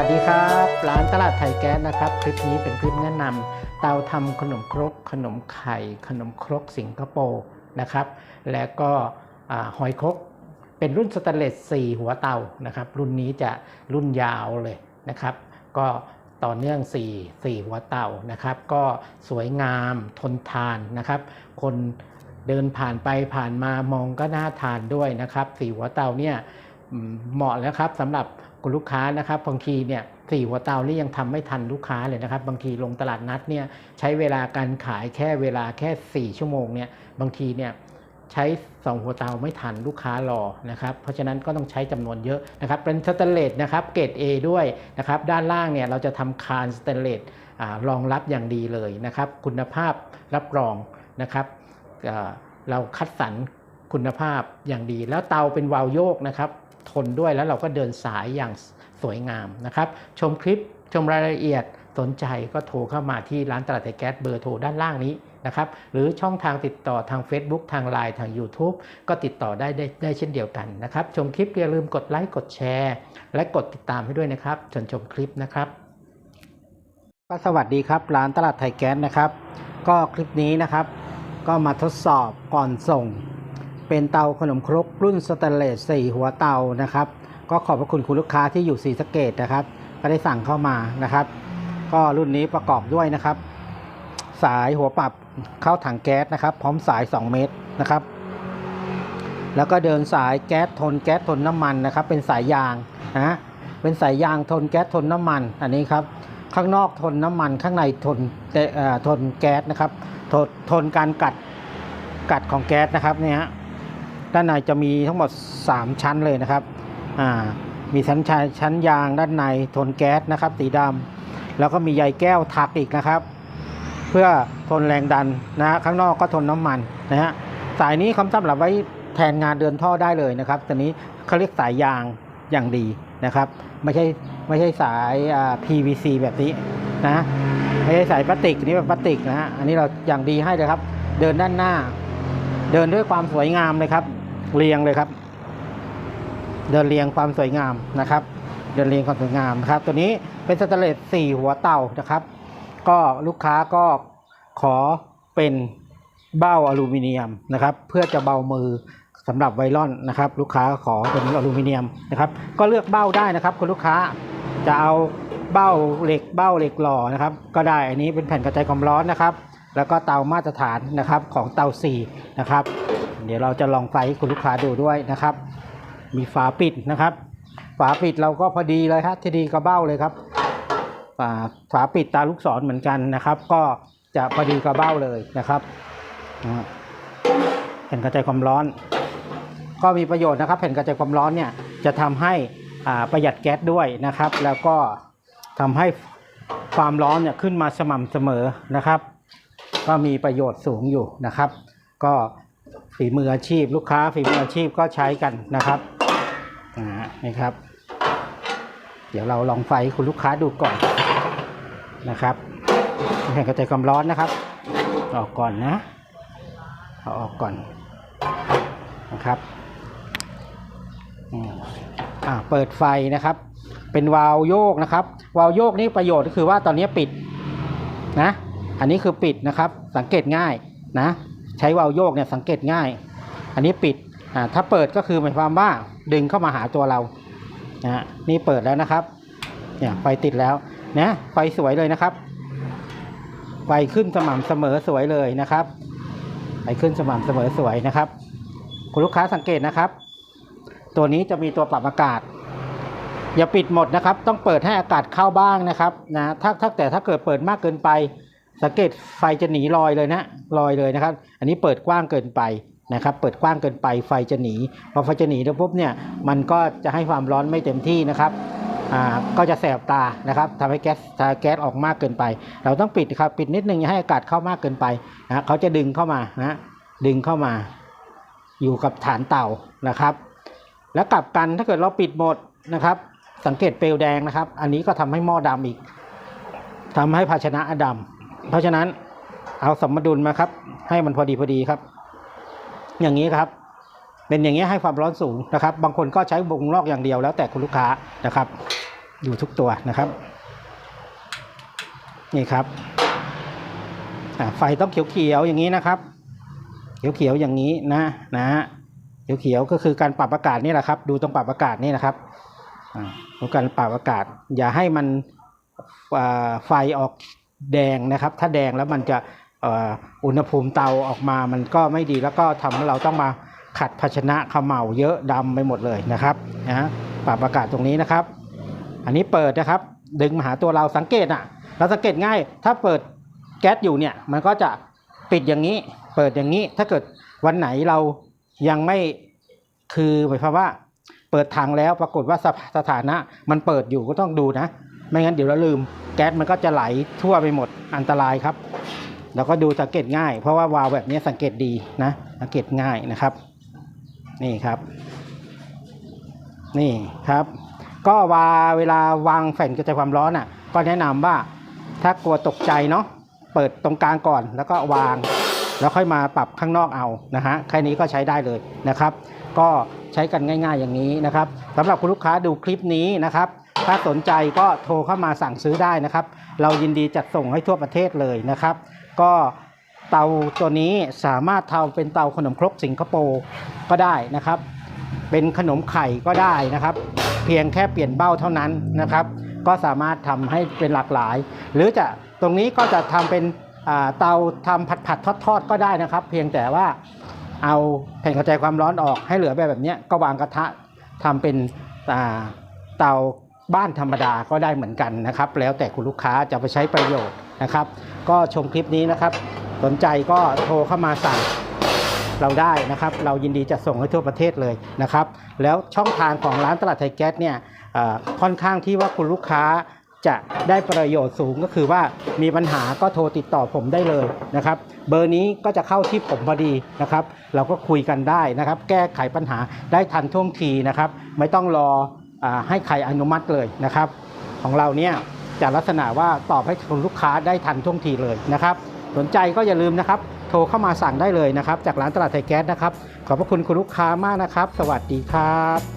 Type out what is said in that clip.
วัสดีครับ ร้านตลาดไทยแก๊สนะครับ คลิปนี้เป็นคลิปแนะนำเตาทำขนมครก ขนมไข่ ขนมครกสิงคโปร์นะครับ แล้วก็หอยครกเป็นรุ่นสแตนเลส4 หัวเตานะครับ รุ่นนี้จะรุ่นยาวเลยนะครับ ก็ต่อเนื่อง 4 4 หัวเตานะครับ ก็สวยงามทนทานนะครับ คนเดินผ่านไปผ่านมามองก็น่าทานด้วยนะครับสี่หัวเตาเนี่ยเหมาะแล้วครับสำหรับ คุณลูกค้านะครับบางทีเนี่ยสี่หัวเตานี่ยังทำไม่ทันลูกค้าเลยนะครับ บางทีลงตลาดนัดเนี่ยใช้เวลาการขายแค่เวลาแค่ 4 ชั่วโมงเนี่ยบางทีเนี่ยใช้ 2 หัวเตาไม่ทันลูกค้ารอนะครับ เพราะฉะนั้นก็ต้องใช้จำนวนเยอะนะครับ เป็นสแตนเลสนะครับเกรด A ด้วยนะครับ ด้านล่างเนี่ยเราจะทำคานสแตนเลสรองรับอย่างดีเลยนะครับ คุณภาพรับรองนะครับเราคัดสรรคุณภาพอย่างดี แล้วเตาเป็นวาลโยกนะครับ ทนด้วย แล้วเราก็เดินสายอย่างสวยงามนะครับ ชมคลิปชมรายละเอียดสนใจก็โทรเข้ามาที่ร้านตลาดไทยแก๊สเบอร์โทรด้านล่างนี้นะครับหรือช่องทางติดต่อทาง Facebook ทาง Line ทาง YouTube ก็ติดต่อได้ได้ได้เช่นเดียวกันนะครับ ชมคลิปอย่าลืมกดไลค์กดแชร์ และกดติดตามให้ด้วยนะครับชนชมคลิปนะครับก็สวัสดีครับ ร้านตลาดไทยแก๊สนะครับ ก็คลิปนี้นะครับ ก็มาทดสอบก่อนส่ง เป็นเตาขนมครกรุ่นสแตนเลส4หัวเตานะครับ ก็ขอบพระคุณคุณลูกค้าที่อยู่ศรีสเกดนะครับ ก็ได้สั่งเข้ามานะครับ ก็รุ่นนี้ประกอบด้วยนะครับ สายหัวปรับเข้าถังแก๊สนะครับ พร้อมสาย 2 เมตรนะครับ แล้วก็เดินสายแก๊สทนแก๊สทนน้ำมันนะครับ เป็นสายยางนะเป็นสายยางทนแก๊สทนน้ำมัน อันนี้ครับข้างนอกทนน้ำมันข้างในทนเอ่อทนแก๊สนะครับทนทนการกัดกัดของแก๊สนะครับเนี่ยฮะ ด้านในจะมีทั้งหมด 3 ชั้นเลยนะครับมีชั้นชายชั้นยางด้านในทนแก๊สนะครับ สีดำแล้วก็มีใยแก้วทักอีกนะครับ เพื่อทนแรงดันนะฮะข้างนอกก็ทนน้ำมันนะฮะสายนี้คำสำหรับไว้แทนงานเดินท่อได้เลยนะครับตัวนี้เขาเรียกสายยางอย่างดีนะครับ ไม่ใช่ไม่ใช่สาย PVC แบบนี้นะไม่ใช่สายพลาสติกนี่แบบพลาสติกนะฮะอันนี้เราอย่างดีให้เลยครับ เดินด้านหน้า เดินด้วยความสวยงามเลยครับ เรียงเลยครับ เดินเรียงความสวยงามนะครับ เดินเรียงความสวยงามนะครับ ตัวนี้เป็นสแตเลสสี่หัวเตานะครับ ก็ลูกค้าก็ขอเป็นเบ้าอลูมิเนียมนะครับ เพื่อจะเบามือสำหรับไวลอนนะครับ ลูกค้าขอเป็นอลูมิเนียมนะครับ ก็เลือกเบ้าได้นะครับ คุณลูกค้าจะเอาเบ้าเหล็กเบ้าเหล็กหล่อนะครับ ก็ได้อันนี้เป็นแผ่นกระจายความร้อนนะครับ แล้วก็เตามาตรฐานนะครับของเตา4นะครับ เดี๋ยวเราจะลองไฟให้คุณลูกค้าดูด้วยนะครับ มีฝาปิดนะครับ ฝาปิดเราก็พอดีเลยครับที่ดีกระเบ้าเลยครับฝาฝาปิดตาลูกศรเหมือนกันนะครับ ก็จะพอดีกระเบ้าเลยนะครับแผ่นกระจายความร้อน ก็มีประโยชน์นะครับ แผ่นกระจายความร้อนเนี่ยจะทำให้อ่าประหยัดแก๊สด้วยนะครับ แล้วก็ทำให้ความร้อนเนี่ยขึ้นมาสม่ำเสมอนะครับ ก็มีประโยชน์สูงอยู่นะครับ ก็ ฝีมืออาชีพลูกค้าฝีมืออาชีพก็ใช้กันนะครับนี่ครับ เดี๋ยวเราลองไฟให้คุณลูกค้าดูก่อนนะครับแผ่นกระจายความร้อนนะครับ ออกก่อนนะเอาออกก่อนนะครับอ่าเปิดไฟนะครับ เป็นวาล์วโยกนะครับ วาล์วโยกนี่ประโยชน์ก็คือว่าตอนนี้ปิดนะ อันนี้คือปิดนะครับ สังเกตง่ายนะ ใช้วาล์วโยกเนี่ยสังเกตง่าย อันนี้ปิดอ่าถ้าเปิดก็คือหมายความว่าดึงเข้ามาหาตัวเรานะนี่เปิดแล้วนะครับเนี่ยไฟติดแล้วนะไฟสวยเลยนะครับไฟขึ้นสม่ำเสมอสวยเลยนะครับไฟขึ้นสม่ำเสมอสวยนะครับ คุณลูกค้าสังเกตนะครับ ตัวนี้จะมีตัวปรับอากาศ อย่าปิดหมดนะครับ ต้องเปิดให้อากาศเข้าบ้างนะครับนะถ้าถ้าแต่ถ้าเกิดเปิดมากเกินไป สังเกตไฟจะหนีลอยเลยนะลอยเลยนะครับ อันนี้เปิดกว้างเกินไปนะครับ เปิดกว้างเกินไปไฟจะหนีพอไฟจะหนีแล้วปุ๊บเนี่ยมันก็จะให้ความร้อนไม่เต็มที่นะครับอ่าก็จะแสบตานะครับทำให้แก๊สถ้าแก๊สออกมากเกินไป เราต้องปิดครับปิดนิดนึงอย่าให้อากาศเข้ามากเกินไปนะเขาจะดึงเข้ามานะดึงเข้ามา อยู่กับฐานเต่านะครับ แล้วกลับกันถ้าเกิดเราปิดหมดนะครับ สังเกตเปลวแดงนะครับ อันนี้ก็ทำให้หม้อดำอีกทำให้ภาชนะดำ เพราะฉะนั้นเอาสมดุลมาครับ ให้มันพอดีพอดีครับ อย่างนี้ครับ เป็นอย่างนี้ให้ความร้อนสูงนะครับ บางคนก็ใช้วงลอกอย่างเดียวแล้วแต่คุณลูกค้านะครับ อยู่ทุกตัวนะครับ นี่ครับไฟต้องเขียวๆอย่างนี้นะครับเขียวๆอย่างนี้นะนะเขียวๆก็คือการปรับอากาศนี่แหละครับ ดูตรงปรับอากาศนี่นะครับอ่าดูการปรับอากาศ อย่าให้มันไฟออก แดงนะครับ ถ้าแดงแล้วมันจะอุณหภูมิเตาออกมามันก็ไม่ดีแล้วก็ทำให้เราต้องมาขัดภาชนะเขมเหลาเยอะดำไปหมดเลยนะครับนะปรับอากาศตรงนี้นะครับ อันนี้เปิดนะครับ ดึงมาหาตัวเราสังเกตอะ เราสังเกตง่าย ถ้าเปิดแก๊สอยู่เนี่ย มันก็จะปิดอย่างนี้ เปิดอย่างนี้ ถ้าเกิดวันไหนเรายังไม่คือหมายความว่า เปิดถังแล้วปรากฏว่าสถานะมันเปิดอยู่ก็ต้องดูนะ ไม่งั้นเดี๋ยวเราลืม แก๊สมันก็จะไหลทั่วไปหมดอันตรายครับ แล้วก็ดูสังเกตง่าย เพราะว่าวาล์วแบบนี้สังเกตดีนะสังเกตง่ายนะครับ นี่ครับ นี่ครับ ก็วาเวลาวางแผ่นกระจายความร้อนอะ ก็แนะนำว่าถ้ากลัวตกใจเนาะเปิดตรงกลางก่อนแล้วก็วาง แล้วค่อยมาปรับข้างนอกเอานะฮะแค่นี้ก็ใช้ได้เลยนะครับ ก็ใช้กันง่าย ๆอย่างนี้นะครับสำหรับคุณลูกค้าดูคลิปนี้นะครับ ถ้าสนใจก็โทรเข้ามาสั่งซื้อได้นะครับ เรายินดีจัดส่งให้ทั่วประเทศเลยนะครับ ก็เตาตัวนี้สามารถทำเป็นเตาขนมครกสิงคโปร์ก็ได้นะครับ เป็นขนมไข่ก็ได้นะครับ เพียงแค่เปลี่ยนเบ้าเท่านั้นนะครับ ก็สามารถทำให้เป็นหลากหลาย หรือจะตรงนี้ก็จะทำเป็นเตาทำผัดผัดทอดทอดๆก็ได้นะครับ เพียงแต่ว่า เอาแผ่นกระจายความร้อนออกให้เหลือแบบแบบนี้ก็วางกระทะทำเป็นเตาบ้านธรรมดาก็ได้เหมือนกันนะครับ แล้วแต่คุณลูกค้าจะไปใช้ประโยชน์นะครับ ก็ชมคลิปนี้นะครับ สนใจก็โทรเข้ามาสั่งเราได้นะครับ เรายินดีจะส่งให้ทั่วประเทศเลยนะครับ แล้วช่องทางของร้านตลาดไทยแก๊สเนี่ยค่อนข้างที่ว่าคุณลูกค้า จะได้ประโยชน์สูงก็คือว่ามีปัญหาก็โทรติดต่อผมได้เลยนะครับ เบอร์นี้ก็จะเข้าที่ผมพอดีนะครับ เราก็คุยกันได้นะครับ แก้ไขปัญหาได้ทันท่วงทีนะครับ ไม่ต้องรออให้ใครอนุมัติเลยนะครับ ของเราเนี่ยจะลักษณะว่าตอบให้คุณลูกค้าได้ทันท่วงทีเลยนะครับ สนใจก็อย่าลืมนะครับ โทรเข้ามาสั่งได้เลยนะครับ จากร้านตลาดไทยแก๊สนะครับขอบพระคุณคุณลูกค้ามากนะครับ สวัสดีครับ